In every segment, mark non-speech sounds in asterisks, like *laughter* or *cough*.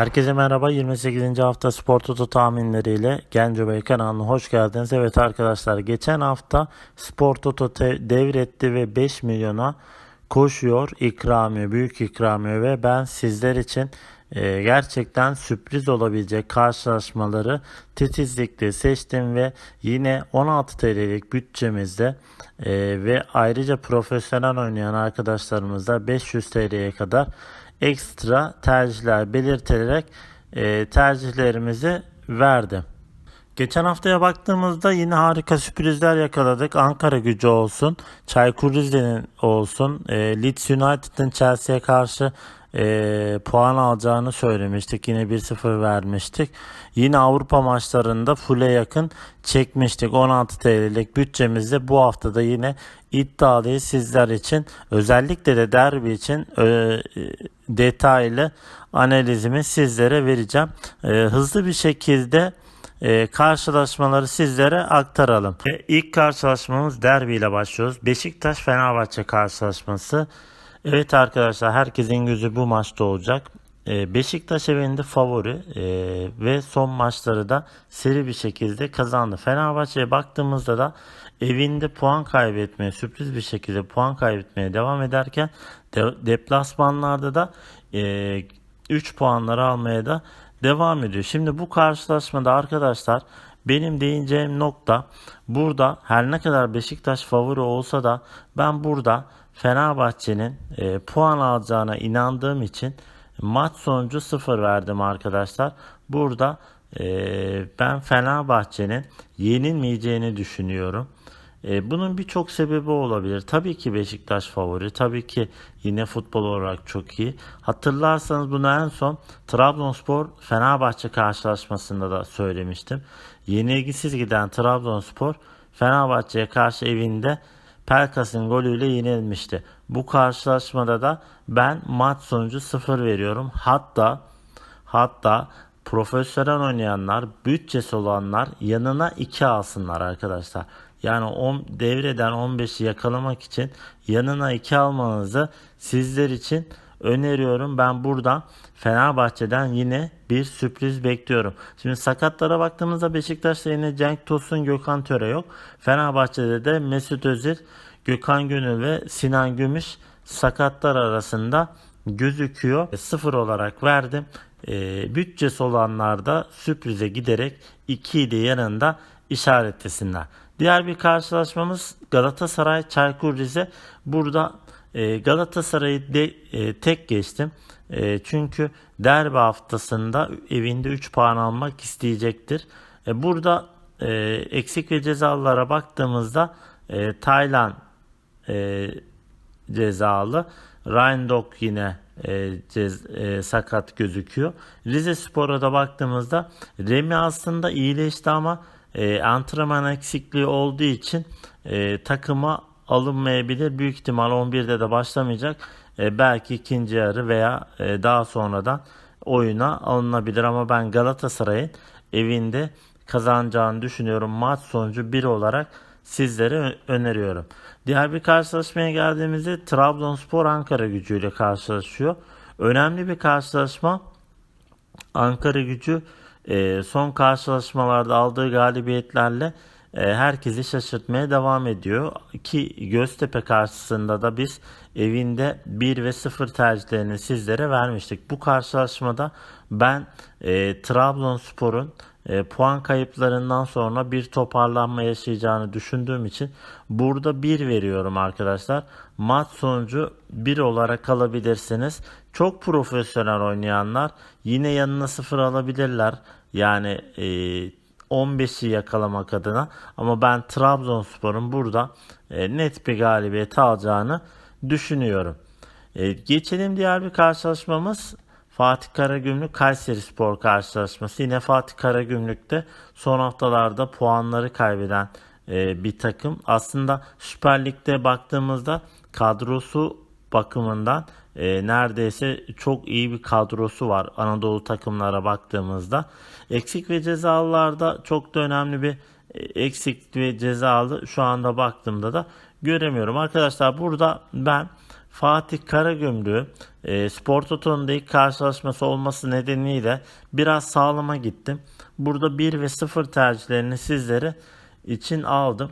Herkese merhaba. 28. hafta Spor Toto tahminleriyle Genco Bey kanalına hoş geldiniz. Evet arkadaşlar geçen hafta Spor Toto devretti ve 5 milyona koşuyor ikramiye, büyük ikramiye ve ben sizler için e, gerçekten sürpriz olabilecek karşılaşmaları titizlikle seçtim ve yine 16 TL'lik bütçemizde e, ve ayrıca profesyonel oynayan arkadaşlarımızda 500 TL'ye kadar ekstra tercihler belirtilerek e, tercihlerimizi verdim. Geçen haftaya baktığımızda yine harika sürprizler yakaladık. Ankara gücü olsun, Çaykur Rize'nin olsun, e, Leeds United'ın Chelsea'ye karşı e, puan alacağını söylemiştik. Yine 1-0 vermiştik. Yine Avrupa maçlarında full'e yakın çekmiştik. 16 TL'lik bütçemizde bu haftada yine iddialıyı sizler için özellikle de derbi için e, detaylı analizimi sizlere vereceğim. E, hızlı bir şekilde e, karşılaşmaları sizlere aktaralım. Ve ilk karşılaşmamız derbi ile başlıyoruz. Beşiktaş Fenerbahçe karşılaşması. Evet arkadaşlar herkesin gözü bu maçta olacak. E, Beşiktaş evinde favori e, ve son maçları da seri bir şekilde kazandı. Fenerbahçe'ye baktığımızda da evinde puan kaybetmeye sürpriz bir şekilde puan kaybetmeye devam ederken de, deplasmanlarda da e, 3 puanları almaya da devam ediyor. Şimdi bu karşılaşmada arkadaşlar benim değineceğim nokta burada her ne kadar Beşiktaş favori olsa da ben burada Fenerbahçe'nin puan alacağına inandığım için maç sonucu 0 verdim arkadaşlar. Burada e, ben Fenerbahçe'nin yenilmeyeceğini düşünüyorum. E, bunun birçok sebebi olabilir. Tabii ki Beşiktaş favori. Tabii ki yine futbol olarak çok iyi. Hatırlarsanız bunu en son Trabzonspor Fenerbahçe karşılaşmasında da söylemiştim. Yenilgisiz giden Trabzonspor Fenerbahçe'ye karşı evinde Pelkas'ın golüyle yenilmişti. Bu karşılaşmada da ben maç sonucu 0 veriyorum. Hatta hatta profesyonel oynayanlar, bütçesi olanlar yanına 2 alsınlar arkadaşlar. Yani 10 devreden 15'i yakalamak için yanına 2 almanızı sizler için öneriyorum. Ben buradan Fenerbahçe'den yine bir sürpriz bekliyorum. Şimdi sakatlara baktığımızda Beşiktaş'ta yine Cenk Tosun, Gökhan Töre yok. Fenerbahçe'de de Mesut Özil, Gökhan Gönül ve Sinan Gümüş sakatlar arasında gözüküyor. Sıfır olarak verdim. E, bütçesi olanlar da sürprize giderek 2'yi de yanında işaretlesinler. Diğer bir karşılaşmamız Galatasaray Çaykur Rize. Burada e, Galatasaray'ı de, e, tek geçtim. E, çünkü derbi haftasında evinde 3 puan almak isteyecektir. E, burada e, eksik ve cezalılara baktığımızda e, Taylan e, cezalı. Reindok yine e, cez, e, sakat gözüküyor. Rize Spor'a da baktığımızda Remi aslında iyileşti ama e, antrenman eksikliği olduğu için e, takıma alınmayabilir. Büyük ihtimal 11'de de başlamayacak. E, belki ikinci yarı veya e, daha sonradan oyuna alınabilir ama ben Galatasaray'ın evinde kazanacağını düşünüyorum. Maç sonucu 1 olarak sizlere öneriyorum. Diğer bir karşılaşmaya geldiğimizde Trabzonspor Ankara gücüyle karşılaşıyor. Önemli bir karşılaşma. Ankara gücü e, son karşılaşmalarda aldığı galibiyetlerle e, herkesi şaşırtmaya devam ediyor. Ki Göztepe karşısında da biz evinde 1 ve 0 tercihlerini sizlere vermiştik. Bu karşılaşmada ben e, Trabzonspor'un e, puan kayıplarından sonra bir toparlanma yaşayacağını düşündüğüm için burada 1 veriyorum arkadaşlar. Maç sonucu 1 olarak alabilirsiniz. Çok profesyonel oynayanlar yine yanına 0 alabilirler. Yani e, 15'i yakalamak adına ama ben Trabzonspor'un burada e, net bir galibiyet alacağını düşünüyorum. E, geçelim diğer bir karşılaşmamız Fatih Karagümrük Kayseri Spor karşılaşması. Yine Fatih Karagümrük'te son haftalarda puanları kaybeden e, bir takım. Aslında Süper Lig'de baktığımızda kadrosu bakımından e, neredeyse çok iyi bir kadrosu var Anadolu takımlara baktığımızda. Eksik ve cezalılarda çok da önemli bir e, eksik ve cezalı şu anda baktığımda da göremiyorum. Arkadaşlar burada ben Fatih Karagümrük e, Spor Toto'nun ilk karşılaşması olması nedeniyle biraz sağlama gittim. Burada 1 ve 0 tercihlerini sizlere için aldım.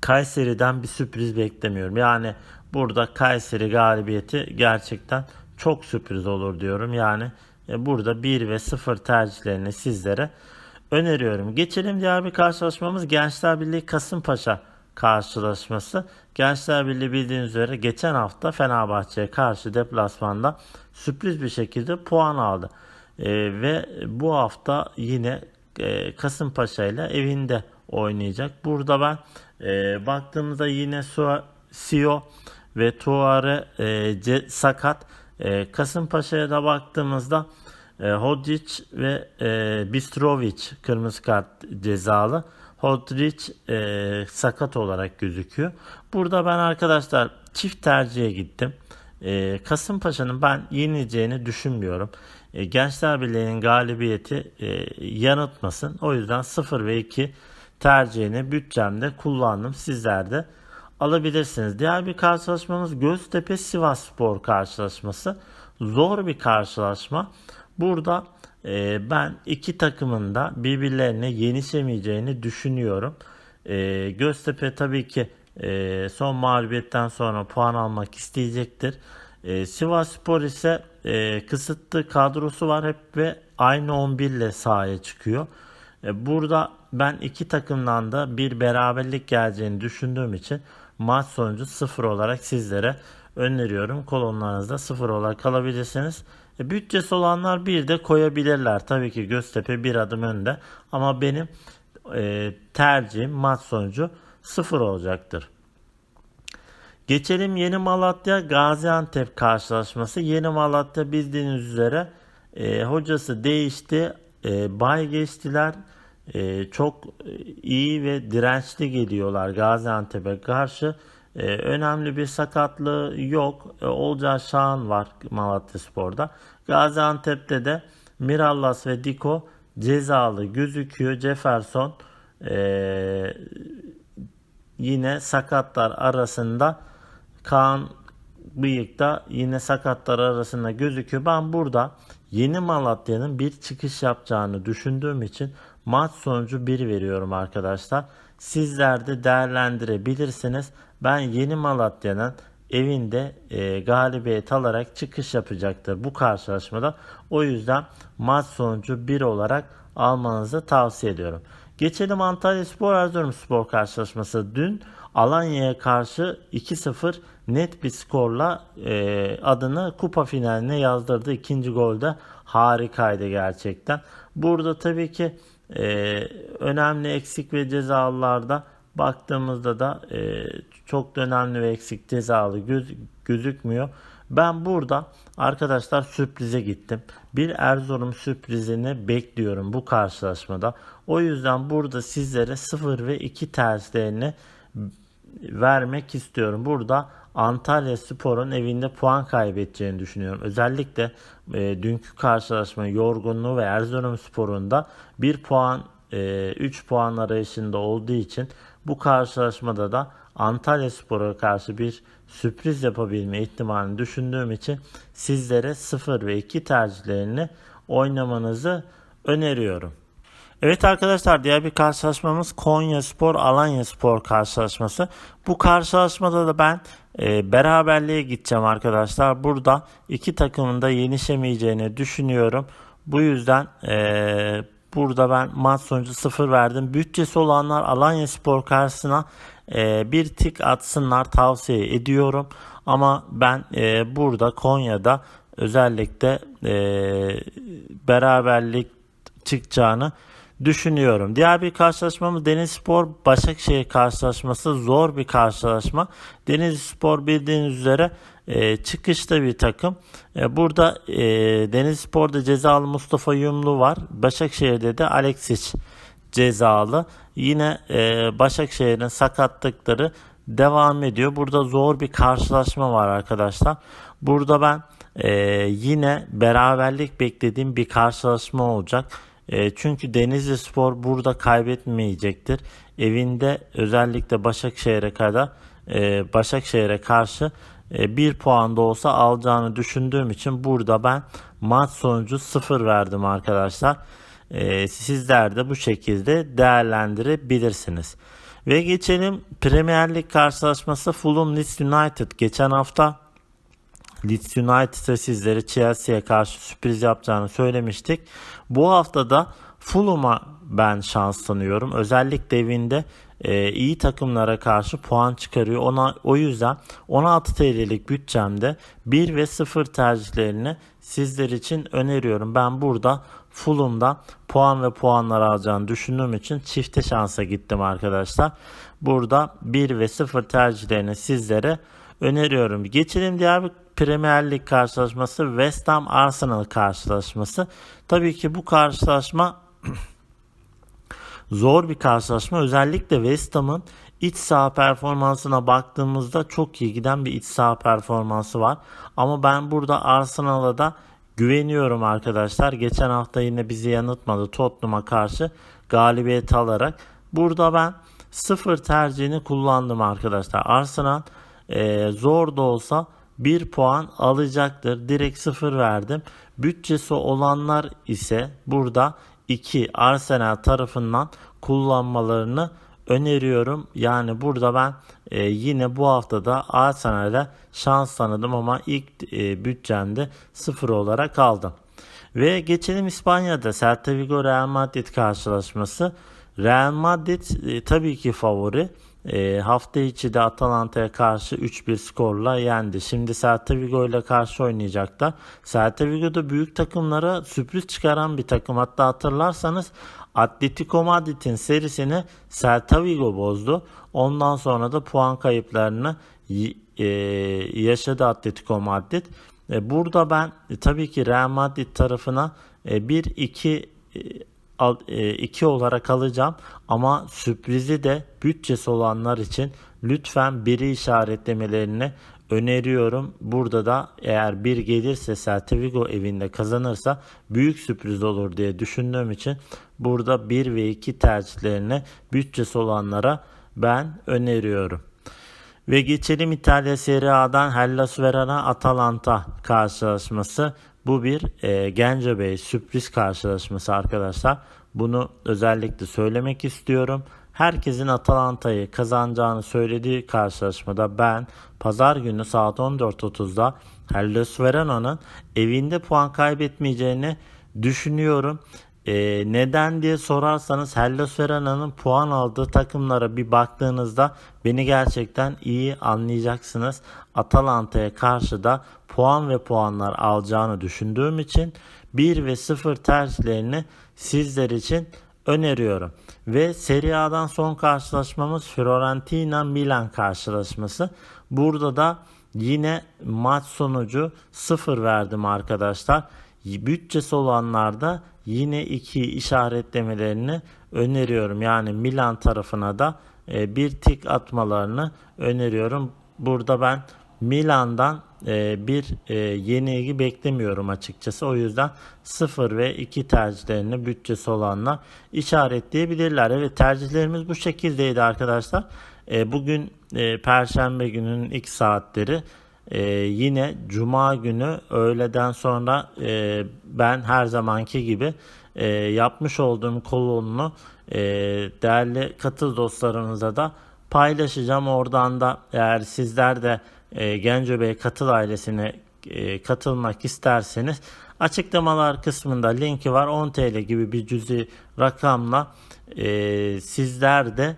Kayseri'den bir sürpriz beklemiyorum. Yani burada Kayseri galibiyeti gerçekten çok sürpriz olur diyorum. Yani e, burada 1 ve 0 tercihlerini sizlere öneriyorum. Geçelim diğer bir karşılaşmamız Gençler Birliği Kasımpaşa karşılaşması. Gençler Birliği bildiğiniz üzere geçen hafta Fenerbahçe'ye karşı deplasmanda sürpriz bir şekilde puan aldı. E, ve bu hafta yine e, Kasımpaşa ile evinde oynayacak. Burada ben e, baktığımızda yine Sua- ve Tuare e, sakat. E, Kasımpaşa'ya da baktığımızda e, Hodric ve e, Bistrovic kırmızı kart cezalı. Hodric e, sakat olarak gözüküyor. Burada ben arkadaşlar çift tercihe gittim. E, Kasımpaşa'nın ben yenileceğini düşünmüyorum. E, Gençler Birliği'nin galibiyeti e, yanıltmasın. O yüzden 0 ve 2 tercihini bütçemde kullandım. Sizler de alabilirsiniz. Diğer bir karşılaşmamız Göztepe Sivas Spor karşılaşması. Zor bir karşılaşma. Burada e, ben iki takımın da birbirlerine yenişemeyeceğini düşünüyorum. E, Göztepe tabii ki e, son mağlubiyetten sonra puan almak isteyecektir. E, Sivas Spor ise e, kısıtlı kadrosu var hep ve aynı 11 ile sahaya çıkıyor. E, Burada ben iki takımdan da bir beraberlik geleceğini düşündüğüm için maç sonucu 0 olarak sizlere öneriyorum. Kolonlarınızda 0 olarak kalabilirsiniz. E, Bütçesi olanlar bir de koyabilirler. Tabii ki Göztepe bir adım önde ama benim e, tercihim maç sonucu 0 olacaktır. Geçelim Yeni Malatya Gaziantep karşılaşması. Yeni Malatya bildiğiniz üzere e, hocası değişti. E, bay geçtiler. E, çok iyi ve dirençli geliyorlar Gaziantep'e karşı. E, önemli bir sakatlığı yok. E, Olcay Şahan var Malatya Spor'da. Gaziantep'te de Mirallas ve Diko cezalı gözüküyor. Jefferson e, yine sakatlar arasında Kaan Bıyık da yine sakatlar arasında gözüküyor. Ben burada Yeni Malatya'nın bir çıkış yapacağını düşündüğüm için maç sonucu 1 veriyorum arkadaşlar. Sizler de değerlendirebilirsiniz. Ben Yeni Malatya'nın evinde e, galibiyet alarak çıkış yapacaktır bu karşılaşmada. O yüzden maç sonucu 1 olarak almanızı tavsiye ediyorum. Geçelim Antalya Spor Erzurum Spor karşılaşması. Dün Alanya'ya karşı 2-0 net bir skorla e, adını kupa finaline yazdırdı. İkinci golde harikaydı gerçekten. Burada tabii ki e, önemli eksik ve cezalılarda baktığımızda da e, çok da önemli ve eksik cezalı göz, gözükmüyor. Ben burada arkadaşlar sürprize gittim. Bir Erzurum sürprizini bekliyorum bu karşılaşmada. O yüzden burada sizlere 0 ve 2 tercihlerini vermek istiyorum. Burada Antalya Spor'un evinde puan kaybedeceğini düşünüyorum. Özellikle e, dünkü karşılaşma yorgunluğu ve Erzurum Spor'un da 1 puan 3 e, puan arayışında olduğu için bu karşılaşmada da Antalya Spor'a karşı bir sürpriz yapabilme ihtimalini düşündüğüm için sizlere 0 ve 2 tercihlerini oynamanızı öneriyorum. Evet arkadaşlar diğer bir karşılaşmamız Konya Spor Alanya Spor karşılaşması. Bu karşılaşmada da ben e, beraberliğe gideceğim arkadaşlar. Burada iki takımın da yenişemeyeceğini düşünüyorum. Bu yüzden e, burada ben maç sonucu 0 verdim. Bütçesi olanlar Alanya Spor karşısına e, bir tik atsınlar tavsiye ediyorum. Ama ben e, burada Konya'da özellikle e, beraberlik çıkacağını düşünüyorum. Diğer bir karşılaşmamız Denizspor Başakşehir karşılaşması zor bir karşılaşma. Denizspor bildiğiniz üzere e, çıkışta bir takım. E, burada e, Denizspor'da cezalı Mustafa Yumlu var. Başakşehir'de de Alexic cezalı. Yine e, Başakşehir'in sakatlıkları devam ediyor. Burada zor bir karşılaşma var arkadaşlar. Burada ben e, yine beraberlik beklediğim bir karşılaşma olacak. E, çünkü Denizli Spor burada kaybetmeyecektir. Evinde özellikle Başakşehir'e kadar e, Başakşehir'e karşı bir puan da olsa alacağını düşündüğüm için burada ben maç sonucu 0 verdim arkadaşlar. E, sizler de bu şekilde değerlendirebilirsiniz. Ve geçelim Premier Lig karşılaşması Fulham Leeds United. Geçen hafta Leeds United'a sizlere Chelsea'ye karşı sürpriz yapacağını söylemiştik. Bu hafta da Fulham'a ben şans. Özellikle evinde e, iyi takımlara karşı puan çıkarıyor. Ona o yüzden 16 TL'lik bütçemde 1 ve 0 tercihlerini sizler için öneriyorum. Ben burada Fulham'dan puan ve puanlar alacağını düşündüğüm için çifte şansa gittim arkadaşlar. Burada 1 ve 0 tercihlerini sizlere öneriyorum. Geçelim diğer bir Premier Lig karşılaşması West Ham Arsenal karşılaşması. Tabii ki bu karşılaşma *clears throat* zor bir karşılaşma. Özellikle West Ham'ın iç saha performansına baktığımızda çok iyi giden bir iç saha performansı var. Ama ben burada Arsenal'a da güveniyorum arkadaşlar. Geçen hafta yine bizi yanıltmadı Tottenham'a karşı galibiyet alarak. Burada ben sıfır tercihini kullandım arkadaşlar. Arsenal e, zor da olsa 1 puan alacaktır. Direkt 0 verdim. Bütçesi olanlar ise burada 2 Arsenal tarafından kullanmalarını öneriyorum. Yani burada ben e, yine bu haftada Arsenal'e şans tanıdım ama ilk e, bütçemde 0 olarak aldım. Ve geçelim İspanya'da Celta Vigo Real Madrid karşılaşması. Real Madrid e, tabii ki favori. E, hafta içi de Atalanta'ya karşı 3-1 skorla yendi. Şimdi Celta Vigo ile karşı oynayacaklar. Celta Vigo da büyük takımlara sürpriz çıkaran bir takım. Hatta hatırlarsanız Atletico Madrid'in serisini Celta Vigo bozdu. Ondan sonra da puan kayıplarını e, yaşadı Atletico Madrid. E, burada ben e, tabii ki Real Madrid tarafına 1-2 2 olarak alacağım ama sürprizi de bütçesi olanlar için lütfen biri işaretlemelerini öneriyorum. Burada da eğer bir gelirse Celta evinde kazanırsa büyük sürpriz olur diye düşündüğüm için burada 1 ve 2 tercihlerini bütçesi olanlara ben öneriyorum. Ve geçelim İtalya Serie A'dan Hellas Verona Atalanta karşılaşması. Bu bir e, Gence Bey sürpriz karşılaşması arkadaşlar. Bunu özellikle söylemek istiyorum. Herkesin Atalanta'yı kazanacağını söylediği karşılaşmada ben pazar günü saat 14.30'da Hellas Verona'nın evinde puan kaybetmeyeceğini düşünüyorum. Ee, neden diye sorarsanız Hellas Verona'nın puan aldığı takımlara bir baktığınızda beni gerçekten iyi anlayacaksınız. Atalanta'ya karşı da puan ve puanlar alacağını düşündüğüm için 1 ve 0 tercihlerini sizler için öneriyorum. Ve Serie A'dan son karşılaşmamız Fiorentina Milan karşılaşması. Burada da yine maç sonucu 0 verdim arkadaşlar. Bütçesi olanlarda yine iki işaretlemelerini öneriyorum. Yani Milan tarafına da e, bir tik atmalarını öneriyorum. Burada ben Milan'dan e, bir e, yenilgi beklemiyorum açıkçası. O yüzden 0 ve 2 tercihlerini bütçesi olanlar işaretleyebilirler. Evet tercihlerimiz bu şekildeydi arkadaşlar. Bugün Perşembe gününün ilk saatleri. Ee, yine Cuma günü öğleden sonra e, ben her zamanki gibi e, yapmış olduğum kolonunu e, değerli katıl dostlarımıza da paylaşacağım. Oradan da eğer sizler de e, Genco Bey katıl ailesine e, katılmak isterseniz açıklamalar kısmında linki var 10 TL gibi bir cüzi rakamla e, sizler de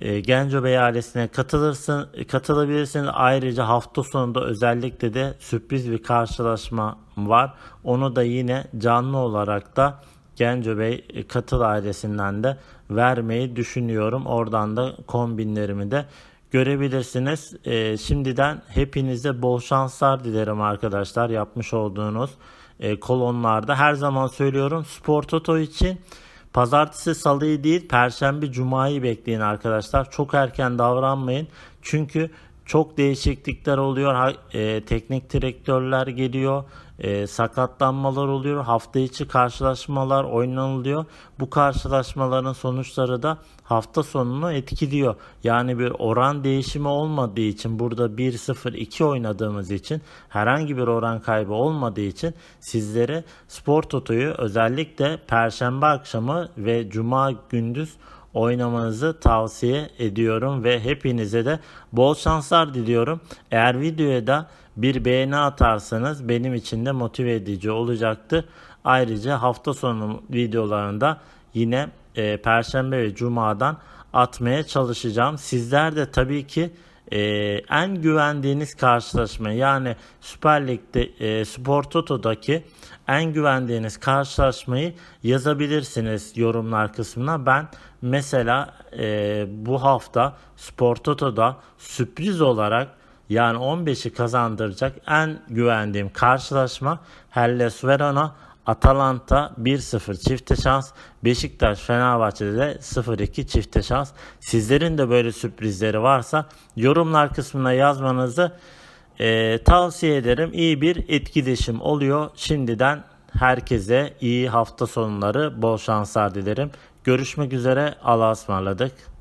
e, Genco Bey ailesine katılırsın, katılabilirsiniz. Ayrıca hafta sonunda özellikle de sürpriz bir karşılaşma var. Onu da yine canlı olarak da Genco Bey e, katıl ailesinden de vermeyi düşünüyorum. Oradan da kombinlerimi de görebilirsiniz. E, şimdiden hepinize bol şanslar dilerim arkadaşlar yapmış olduğunuz kolonlarda. Her zaman söylüyorum Spor Toto için Pazartesi, salıyı değil, perşembe, cumayı bekleyin arkadaşlar. Çok erken davranmayın. Çünkü çok değişiklikler oluyor. E, teknik direktörler geliyor. E, sakatlanmalar oluyor. Hafta içi karşılaşmalar oynanılıyor. Bu karşılaşmaların sonuçları da hafta sonunu etkiliyor. Yani bir oran değişimi olmadığı için burada 1-0-2 oynadığımız için herhangi bir oran kaybı olmadığı için sizlere Spor Toto'yu özellikle Perşembe akşamı ve Cuma gündüz oynamanızı tavsiye ediyorum ve hepinize de bol şanslar diliyorum. Eğer videoya da bir beğeni atarsanız benim için de motive edici olacaktır. Ayrıca hafta sonu videolarında yine e, Perşembe ve Cuma'dan atmaya çalışacağım. Sizler de tabii ki e, en güvendiğiniz karşılaşma yani Süper Lig'de e, Spor Toto'daki en güvendiğiniz karşılaşmayı yazabilirsiniz yorumlar kısmına. Ben mesela e, bu hafta Spor Toto'da sürpriz olarak yani 15'i kazandıracak en güvendiğim karşılaşma Hellas Verona Atalanta 1-0 çifte şans. Beşiktaş Fenerbahçe'de de 0-2 çifte şans. Sizlerin de böyle sürprizleri varsa yorumlar kısmına yazmanızı e, tavsiye ederim. İyi bir etkileşim oluyor. Şimdiden herkese iyi hafta sonları, bol şanslar dilerim. Görüşmek üzere. Allah'a ısmarladık.